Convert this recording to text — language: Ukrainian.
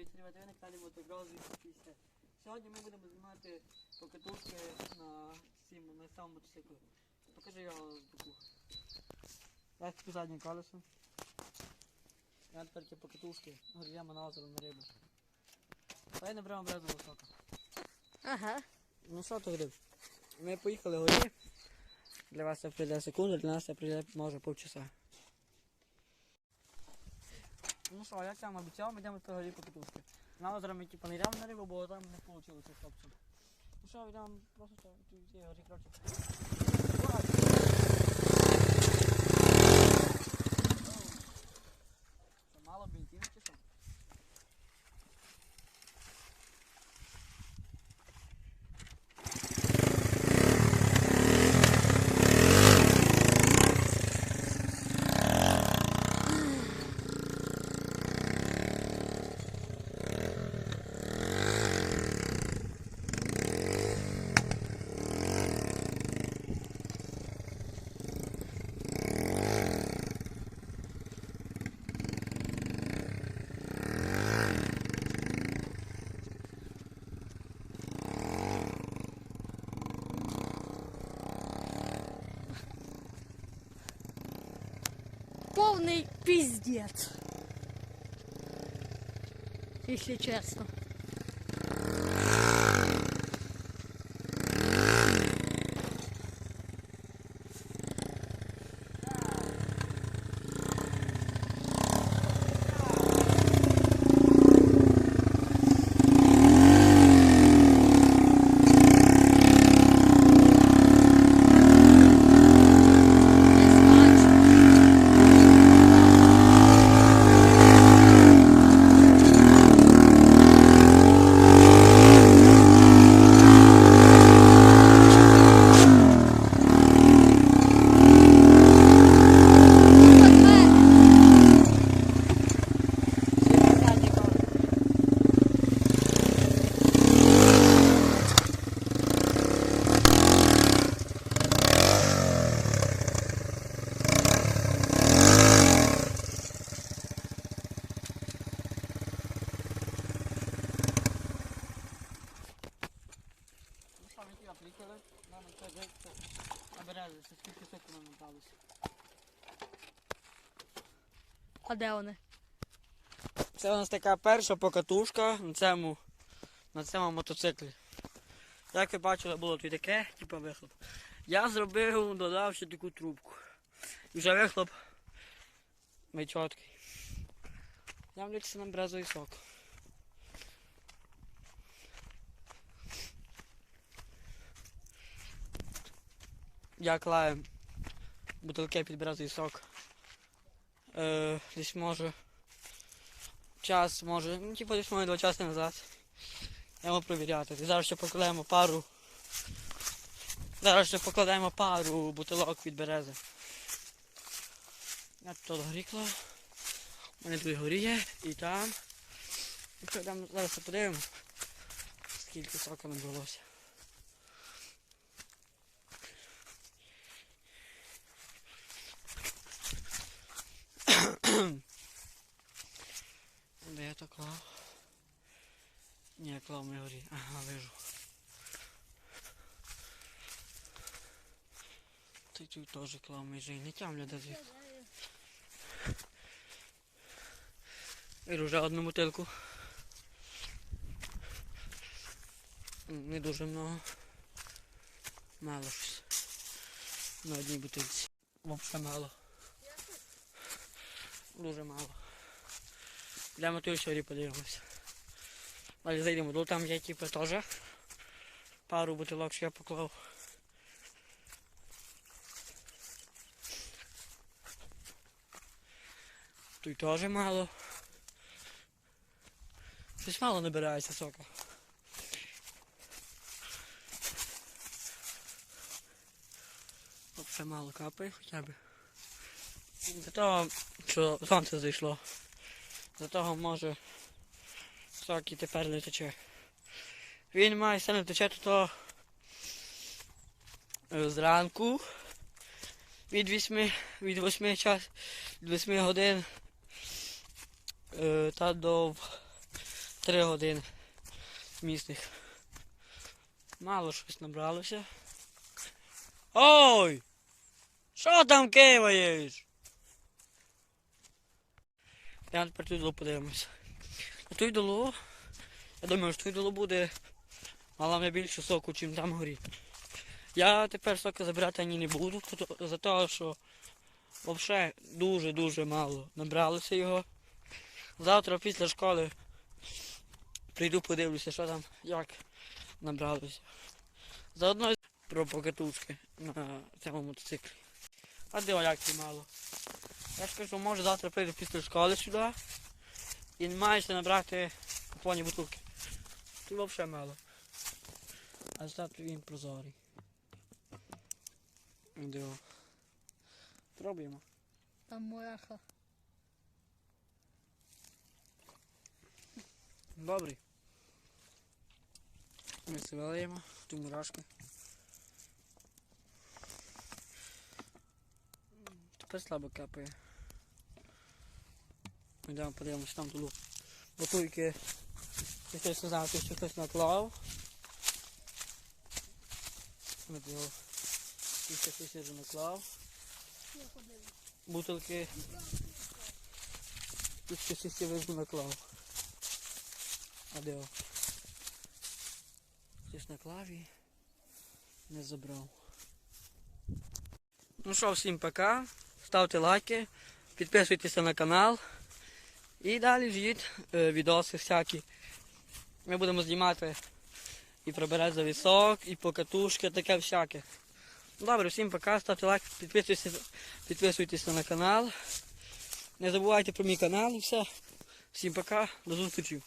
Привіт, ребята, ви на каналі Мотогроз 250. Сьогодні ми будемо знімати покатушки на цим, на самому мотоциклу. Покажи його з боку. Я таке заднє колесо. Я тепер ті покатушки, гріємо на озеро на рибу. Давай наберемо березу високо. Ага. Ну що ти гриб? Ми поїхали горі. Для вас це прийде секунду, для нас це прийде може півчаса. Ну що, я вам обіцяв, ми йдемо горі по катушки. На озеро ми типу не йдемо на рибу, бо там не вийшло з хлопцем. Ну що, йдемо просто є горі, коротше. Мало бензину чи що? Повний пиздец. Если честно. Ну що, ми тебе приїхали, нам це дивиться на березі, це скільки сотень. А де вони? Це у нас така перша покатушка на цьому, на цьому мотоциклі. Як ви бачили, було тут таке, типу вихлоп. Я зробив, додав ще таку трубку. І вже вихлоп ми чіткий. Я влітся нам березовий сок. Я клаю бутилки під березовий сок. Е, десь може час може, ну типу десь може два часи назад. Йдемо провіряти. І зараз ще покладемо пару. Зараз ще покладемо пару бутилок від берези. Я тут горікло. У мене тут горіє і там. Зараз подивимо, скільки соку набралося. Де я то клав? Ні, клав не горі. Ага, вижу. Ти тут теж клав і не тямля де звідки. Вижу вже одну бутилку. Не дуже много. Мало щось. На одній бутилці. Взагалі мало. Дуже мало. Йдемо тут сьогодні подивимося. Далі зайдемо, до там є типу теж. Пару бутилок, я поклав. Тут теж мало. Щось мало набирається сока. Взагалі мало капає хоча б. До того, що сонце зайшло. До того може сок і тепер не тече. Він має сильно тече то е, зранку від 8, від 8 час, від 8 годин е, та до 3 години місних. Мало щось набралося. Ой! Що там киваєш? Я тепер ту долу подивимося. А ту долу, я думаю, що ту долу буде мала більше соку, чим там горі. Я тепер соки забирати ані не буду, за того, що взагалі дуже-дуже мало набралося його. Завтра після школи прийду подивлюся, що там, як набралося. Заодно про покатушки на цьому мотоциклі. А як це мало. Я ж кажу, може завтра прийду після школи сюди і маєте набрати повні бутилки. Тут взагалі мало. А завтра він прозорий. Диво. Пробуємо. Там мураха. Добрий. Ми це вилиємо, ту мурашку. Тепер слабо капає. Ми йдемо подивимося там туди. Бутульки. Я хтось не знав, що хтось наклав. Ми його. І хтось вже наклав. Бутилки. Тут ще всі везу наклав. А де? Хтось на клаві не забрав. Ну що, всім пока. Ставте лайки, підписуйтеся на канал. І далі ждіть е, відоси всякі. Ми будемо знімати і про березовий сок, і по катушки, таке всяке. Добре, всім пока, ставте лайк, підписуйтесь, підписуйтесь на канал. Не забувайте про мій канал і все. Всім пока, до зустрічі.